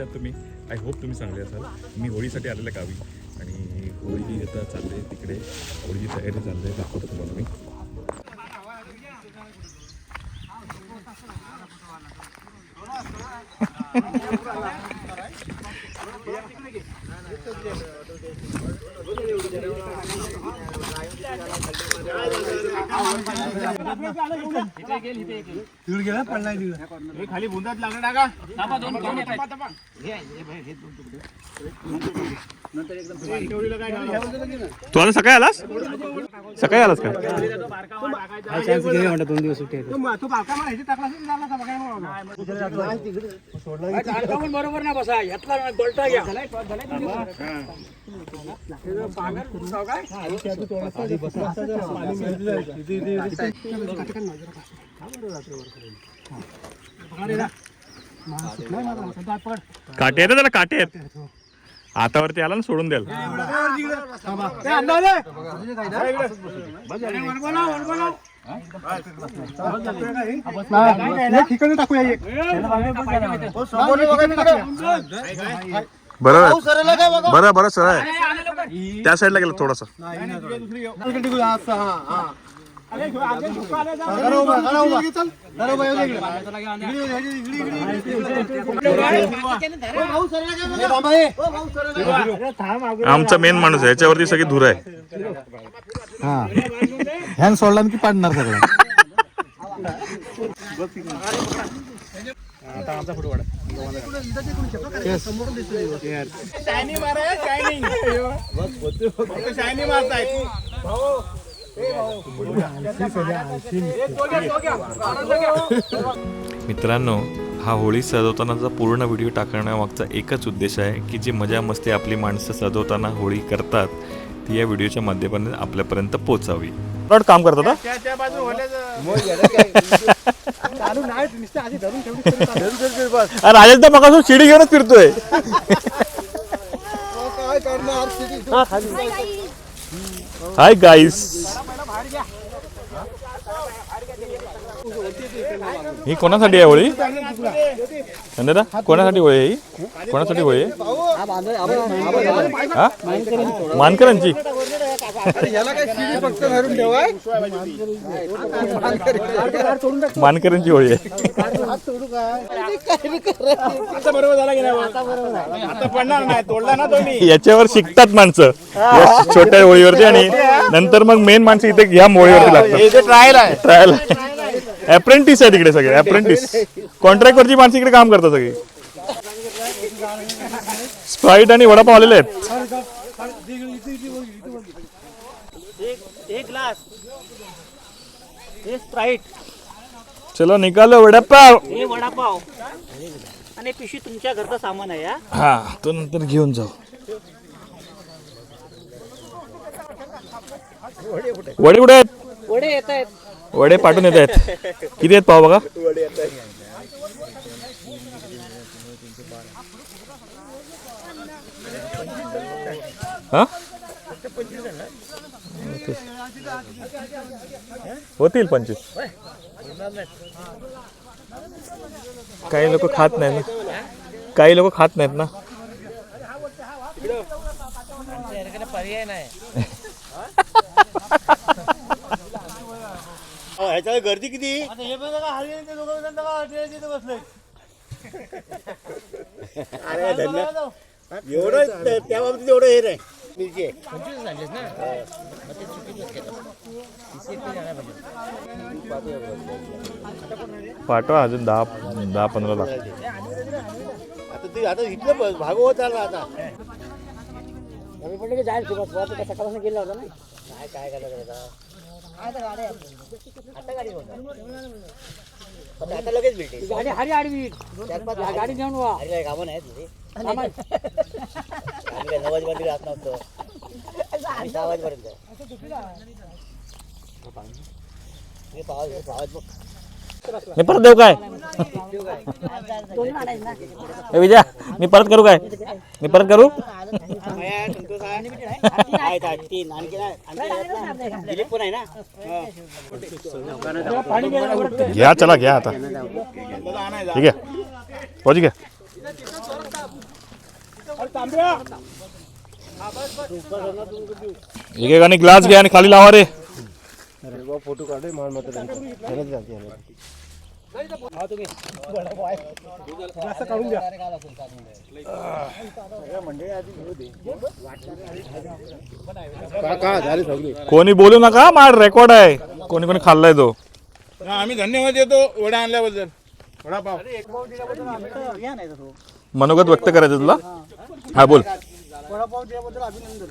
तुम्ही? I hope तुम्ही चांगले असाल. मी होळीसाठी आलेलं गावी. आणि होळी आता चालले तिकडे. होळीची तयारी चालली आहे दाखवतो तुम्हाला मी. तिकडे गेला पडलाय तिकडे खाली बुंदात लागलं टाका तू आता सकाळी आलास? सकाळी आलास का दोन दिवस सुट्टी तू बाका मला ह्याची टाकला असेल झाला बघा बरोबर नाही बसा यातला गोल्टा घ्या काटे आहेत त्याला? काटे आहेत. हातावरती आला ना सोडून द्याल ठिकाणी टाकूया एक. बरं बरं बरं सरळ आहे. त्या साईडला गेलं थोडस. आमचा मेन माणूस आहे याच्यावरती सगळी धूर आहे. ह्यान सोडला की पाडणार सगळं. शायनी मारा शायनिंग शायनी मारताय. मित्रांनो हा होळी सजवतानाचा पूर्ण व्हिडिओ टाकण्यामागचा एकच उद्देश आहे की जी मजा मस्ती आपली माणसं सजवताना होळी करतात ती या व्हिडिओच्या माध्यमातून आपल्यापर्यंत पोचावी काम करतात? त्या त्या बाजू चालू नाही नुसतं आधी धरून ठेवली अरे राजेश दा मग शिडी घेऊनच फिरतोय. Hi guys. ही कोणासाठी आहे होळी? दादा कोणासाठी होळी आहे ही? कोणासाठी होळी आहे हा? मानकरांची. मानकरांची होळी आहे. आता बरोबर झाला की नाही आता पडणार नाही तोडला ना तुम्ही. याच्यावर शिकतात माणसं. या छोट्या होळीवरती आणि नंतर मग मेन माणसं इथे ह्या होळीवरती लागतात. ट्रायल आहे. ट्रायल अप्रेंटिस आहे तिकडे सगळे अप्रेंटिस कॉन्ट्रॅक्ट वरची माणसं इकडे काम करतात सगळी. स्प्राईट आणि वडापाव आलेले आहेत एक ग्लास हे स्प्राईट चलो निकालो वडापाव. हे वडापाव. आणि पिशवी तुमच्या घरचं सामान आहे हा. हा तो नंतर घेऊन जाऊ. वडे कुठे आहेत? वडे येत आहेत. वडे पाठवून येत आहेत. किती आहेत पाव बघा? हा? होतील पंचवीस. काही लोक खात नाहीत ना. काही लोक खात नाहीत ना. पर्याय नाही ह्याच्या गर्दी किती? हे अरे धन्यवाद एवढं त्या- बाबतीत एवढं हे नाही. मिरची. पाठवा अजून दहा दहा पंधरा लाख. आता ते आता इथलं ब- भाग होत आला आता कमी पडले की जाईल सुरुवात. सकाळपासून गेला होता ना. काय काय करायचं आता. आता गाडी पण आता लगेच भेटेल. गाडी हरी आडवी. गाडी घेऊन वा. अरे काय कामं नाही तुझे. आम्ही नऊ वाजेपर्यंत राहत नव्हतो. आम्ही सहा वाजेपर्यंत हे बघ. मी परत देऊ काय? ए विजया मी परत करू काय? मी परत करू? तीन. आणखी? दिलीप पण आहे ना? घ्या चला घ्या आता. ठीक आहे. पाहू घ्या. एकेकाने ग्लास घ्या आणि खाली लावा रे. फोटो काढ मान मात्र का झाले सगळे कोणी बोलू नका मार रेकॉर्ड आहे. कोणी कोणी खाल्लाय तो. आम्ही धन्यवाद देतो वडा आणल्याबद्दल. वडापाव. मनोगत व्यक्त करायचं तुला? हा बोल. वडापाव दिल्याबद्दल अभिनंदन.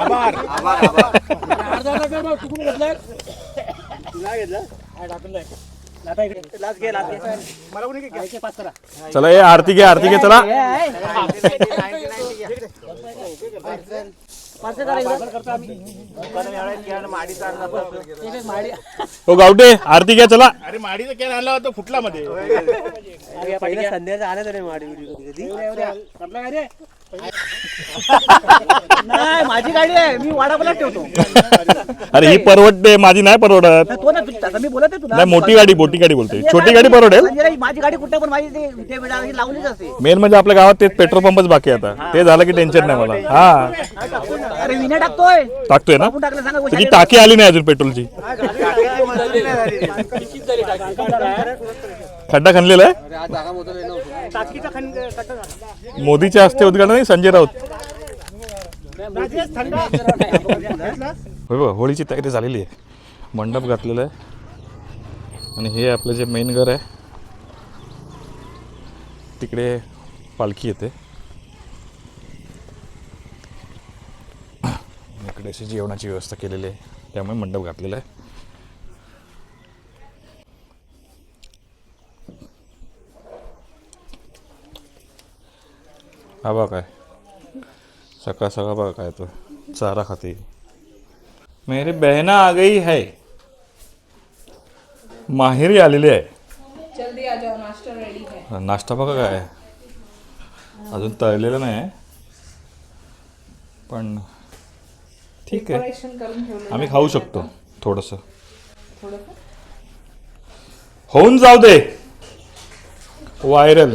आभार. अर्धा अर्धा पेपर चुकून घेतलाय. तुला घेतला? हा टाकून आता इकडे. लाच घे लाच घे. मला कोणी घ्यायचे पाच करा. चला ए आरती घे आरती घे चला. पार्सल करा इकडं. एक एक माडी हो गावटे आरती घ्या चला. अरे माडीचा कॅन आणला होता फुटला मध्ये पहिल्या संध्याचं आलं तरी माडी रे नाही माझी गाडी आहे. मी वाडापलाच ठेवतो. अरे ही परवडते. माझी नाही परवडत. तो ना तू- मी बोलत आहे तुला. नाही मोठी गाडी मोठी गाडी बोलते. छोटी गाडी परवडेल? म्हणजे माझी गाडी कुठे पण माझी ते ते बिडा ही लावलीच असते. मेन म्हणजे आपल्या गावात तेच पेट्रोल पंपच बाकी आहे आता. ते झालं की टेन्शन नाही मला. हा. अरे विना टाकतोय. टाकतोय ना? आपण टाकलं सांगा तुझी टाकी आली नाही अजून पेट्रोलची. खड्डा खणलेला आहे. मोदीच्या हस्ते उद्घाटन नाही संजय राऊत. होय बघ होळीची तयारी झालेली आहे. मंडप घातलेला आहे. आणि हे आपलं जे मेन घर आहे तिकडे पालखी येते. इकडे अशी जेवणाची व्यवस्था केलेली आहे त्यामुळे मंडप घातलेला आहे. हा बघा काय. सकाळ सकाळ बघा काय तो चारा खाते. मेरी बहना आ गई है. माहेरी आलेली आहे. जल्दी आ जाओ नाश्ता रेडी है. नाश्ता बघा काय. अजून तळलेलं नाही. पण ठीक आहे. आम्ही खाऊ शकतो थोडंसं. होऊन जाऊ दे. व्हायरल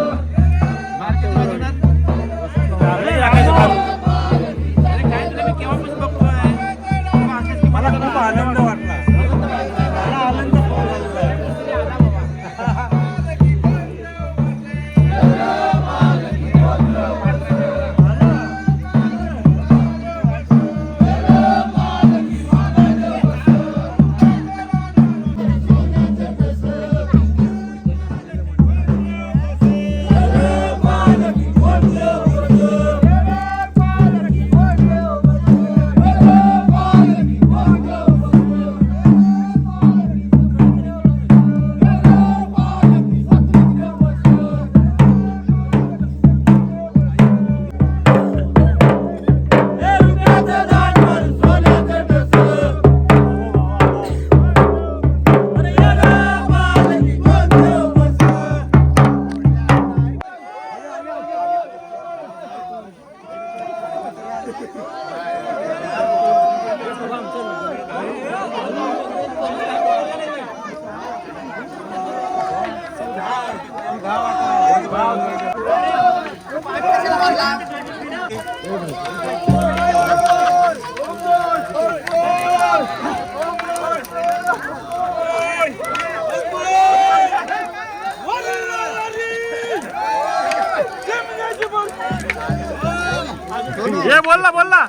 हे बोल ना बोल ना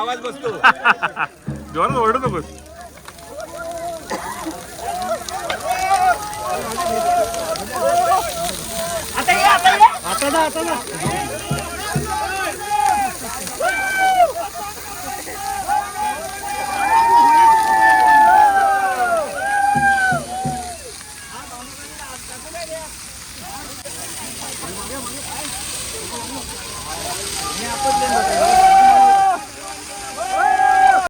आवाज बसतो जोरात ओरडू नकोस आपण